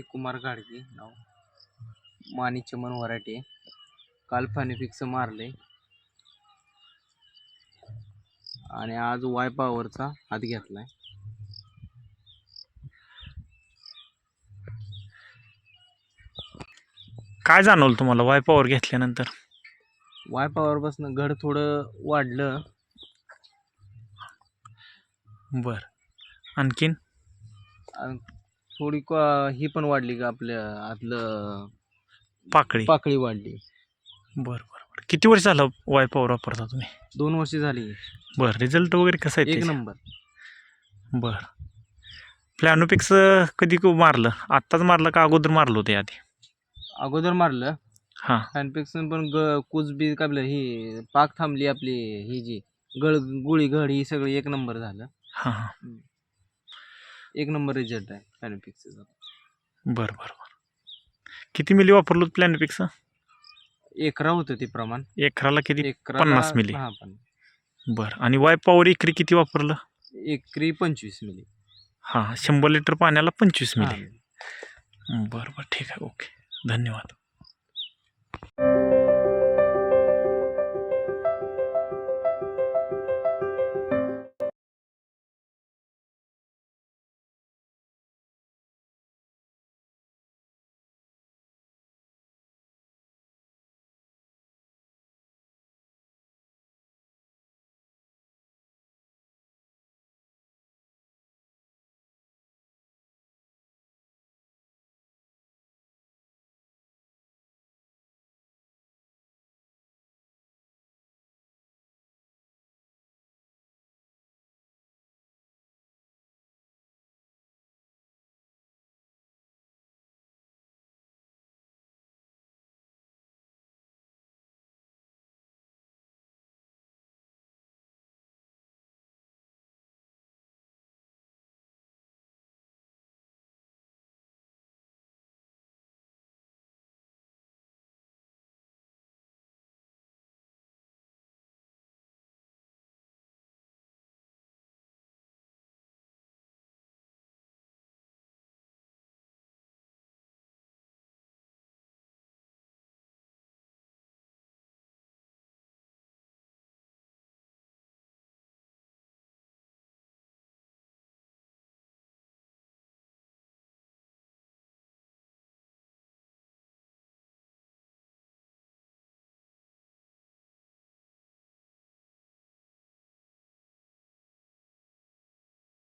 कुमार गाडगे नाव. माणी चमन वराटे काल फिक्स मारले. आणि आज वाय पॉवरचा हात घेतलाय. काय जाणवलं तुम्हाला वाय पॉवर घेतल्यानंतर? वाय पॉवरपासून घड थोडं वाढलं. बर. आणखीन? आणि थोडी क्वा- ही पण वाढली का आपल्या आतलं पाकळी. पाकळी वाढली. बर बर बर. किती वर्ष झालं वाय पॉवर वापरता तुम्ही? दोन वर्ष झाली. बर रिझल्ट वगैरे कसा आहे एक त्याचा? नंबर. बर. प्लॅनोपिक्स कधी क- मारलं? आत्ताच मारलं का अगोदर मारलं होतं आधी अगोदर मारलं. हां. फॅनपेक्सन पण ग कुच बी कापलं ही पाक थांबली आपली ही जी गळ गुळी घड ही सगळी एक नंबर झालं. हां हां. एक नंबर रिझल्ट आहे फॅनपेक्सचा बरं बरं बरं. किती मिली वापरलो प्लॅनोपिक्स एकरा होतं ते प्रमाण. एकराला किती? एकरा पन्नास मिली. हा पण बरं. आणि वाय पॉवर एकरी किती वापरलं? एकरी पंचवीस मिली. हां शंभर लिटर पाण्याला पंचवीस हा. मिली बरं बरं. ठीक आहे. ओके. धन्यवाद.